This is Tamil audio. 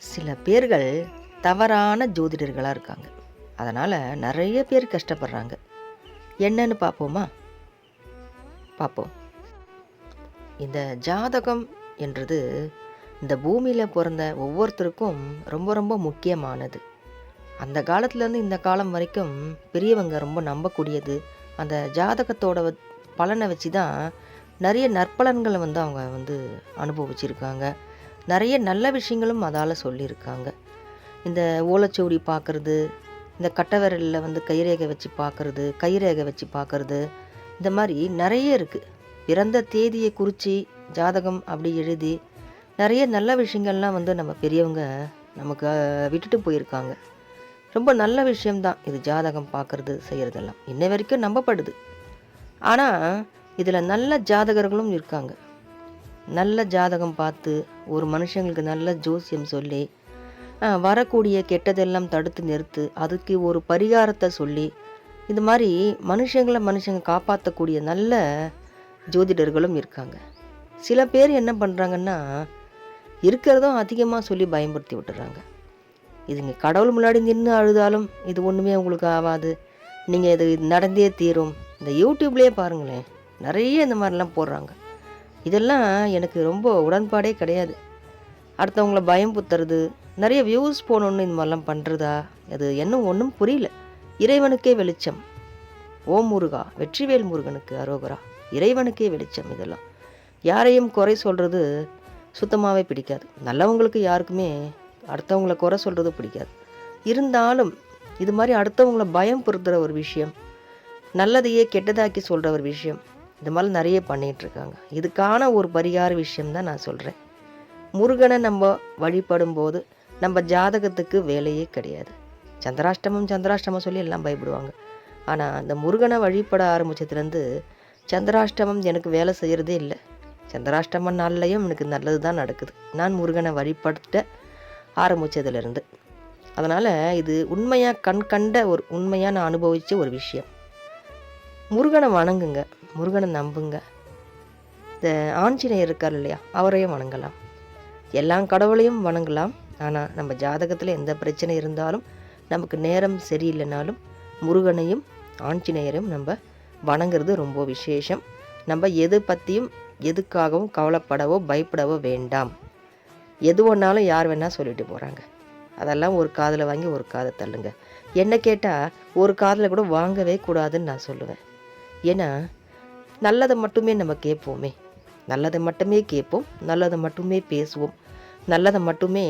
சில பேர்கள் தவறான ஜோதிடர்களாக இருக்காங்க. அதனால் நிறைய பேர் கஷ்டப்படுறாங்க. என்னன்னு பார்ப்போமா? பார்ப்போம். இந்த ஜாதகம் என்றது இந்த பூமியில் பிறந்த ஒவ்வொருத்தருக்கும் ரொம்ப ரொம்ப முக்கியமானது. அந்த காலத்துலேருந்து இந்த காலம் வரைக்கும் பெரியவங்க ரொம்ப நம்பக்கூடியது. அந்த ஜாதகத்தோட வ- பலனை வச்சு தான் நிறைய நற்பலன்களை வந்து அவங்க வந்து அனுபவிச்சிருக்காங்க. நிறைய நல்ல விஷயங்களும் அதால் சொல்லியிருக்காங்க. இந்த ஓலைச்சுவடி பார்க்குறது இந்த கட்டவிரலில் வந்து கைரேகை வச்சு பார்க்குறது கைரேகை வச்சு பார்க்குறது இந்த மாதிரி நிறைய இருக்குது பிறந்த தேதியை குறித்து ஜாதகம் அப்படி எழுதி நிறைய நல்ல விஷயங்கள்லாம் வந்து நம்ம பெரியவங்க நமக்கு விட்டுட்டு போயிருக்காங்க. ரொம்ப நல்ல விஷயம்தான் இது ஜாதகம் பார்க்குறது செய்கிறதெல்லாம் இன்ன வரைக்கும் நம்பப்படுது. ஆனால் இதில் நல்ல ஜாதகர்களும் இருக்காங்க. நல்ல ஜாதகம் பார்த்து ஒரு மனுஷங்களுக்கு நல்ல ஜோசியம் சொல்லி வரக்கூடிய கெட்டதெல்லாம் தடுத்து நிறுத்து அதுக்கு ஒரு பரிகாரத்தை சொல்லி இது மாதிரி மனுஷங்களை மனுஷங்க காப்பாற்றக்கூடிய நல்ல ஜோதிடர்களும் இருக்காங்க. சில பேர் என்ன பண்ணுறாங்கன்னா இருக்கிறதும் அதிகமாக சொல்லி பயன்படுத்தி விட்டுறாங்க. இதுங்க கடவுள் முன்னாடி நின்று அழுதாலும் இது ஒன்றுமே உங்களுக்கு ஆகாது நீங்கள் இது நடந்தே தீரும். இந்த யூடியூப்லேயே பாருங்களேன் நிறைய இந்த மாதிரிலாம் போடுறாங்க. இதெல்லாம் எனக்கு ரொம்ப உடன்பாடே கிடையாது. அடுத்தவங்கள பயம் புத்துறது நிறைய வியூஸ் போகணுன்னு இந்த மாதிரிலாம் பண்ணுறதா அது என்ன ஒன்றும் புரியல. இறைவனுக்கே வெளிச்சம். ஓம் முருகா வெற்றிவேல் முருகனுக்கு அரோகரா. இறைவனுக்கே வெளிச்சம் இதெல்லாம். யாரையும் குறை சொல்கிறது சுத்தமாகவே பிடிக்காது. நல்லவங்களுக்கு யாருக்குமே அடுத்தவங்கள குறை சொல்கிறது பிடிக்காது. இருந்தாலும் இது மாதிரி அடுத்தவங்கள பயம் பொறுத்துற ஒரு விஷயம் நல்லதையே கெட்டதாக்கி சொல்கிற ஒரு விஷயம் இந்த மாதிரி நிறைய பண்ணிகிட்ருக்காங்க. இதுக்கான ஒரு பரிகார விஷயம் தான் நான் சொல்கிறேன் முருகனை நம்ம வழிபடும் போது நம்ம ஜாதகத்துக்கு வேலையே கிடையாது. சந்திராஷ்டமம் சந்திராஷ்டமம் சொல்லி எல்லாம் பயப்படுவாங்க. ஆனால் அந்த முருகனை வழிபட ஆரம்பித்ததுலேருந்து சந்திராஷ்டமம் எனக்கு வேலை செய்கிறதே இல்லை. சந்திராஷ்டம நாள்லையும் எனக்கு நல்லது தான் நடக்குது. நான் முருகனை வழிபடுத்த ஆரம்பித்ததுலேருந்து அதனால் இது உண்மையாக கண் கண்ட ஒரு உண்மையாக நான் அனுபவித்த ஒரு விஷயம். முருகனை வணங்குங்க. முருகனை நம்புங்க. இந்த ஆஞ்சநேயர் இருக்கார் இல்லையா அவரையும் வணங்கலாம். எல்லா கடவுளையும் வணங்கலாம். ஆனால் நம்ம ஜாதகத்தில் எந்த பிரச்சனை இருந்தாலும் நமக்கு நேரம் சரியில்லைனாலும் முருகனையும் ஆஞ்சநேயரையும் நம்ம வணங்குறது ரொம்ப விசேஷம். நம்ம எது பற்றியும் எதுக்காகவும் கவலைப்படவோ பயப்படவோ வேண்டாம். எது ஒன்றாலும் யார் வேணால் சொல்லிட்டு போகிறாங்க அதெல்லாம் ஒரு காதில் வாங்கி ஒரு காதை தள்ளுங்க. என்ன கேட்டால் ஒரு காதில் கூட வாங்கவே கூடாதுன்னு நான் சொல்லுவேன். ஏன்னா நல்லதை மட்டுமே நம்ம கேட்போமே. நல்லதை மட்டுமே கேட்போம் நல்லதை மட்டுமே பேசுவோம் நல்லதை மட்டுமே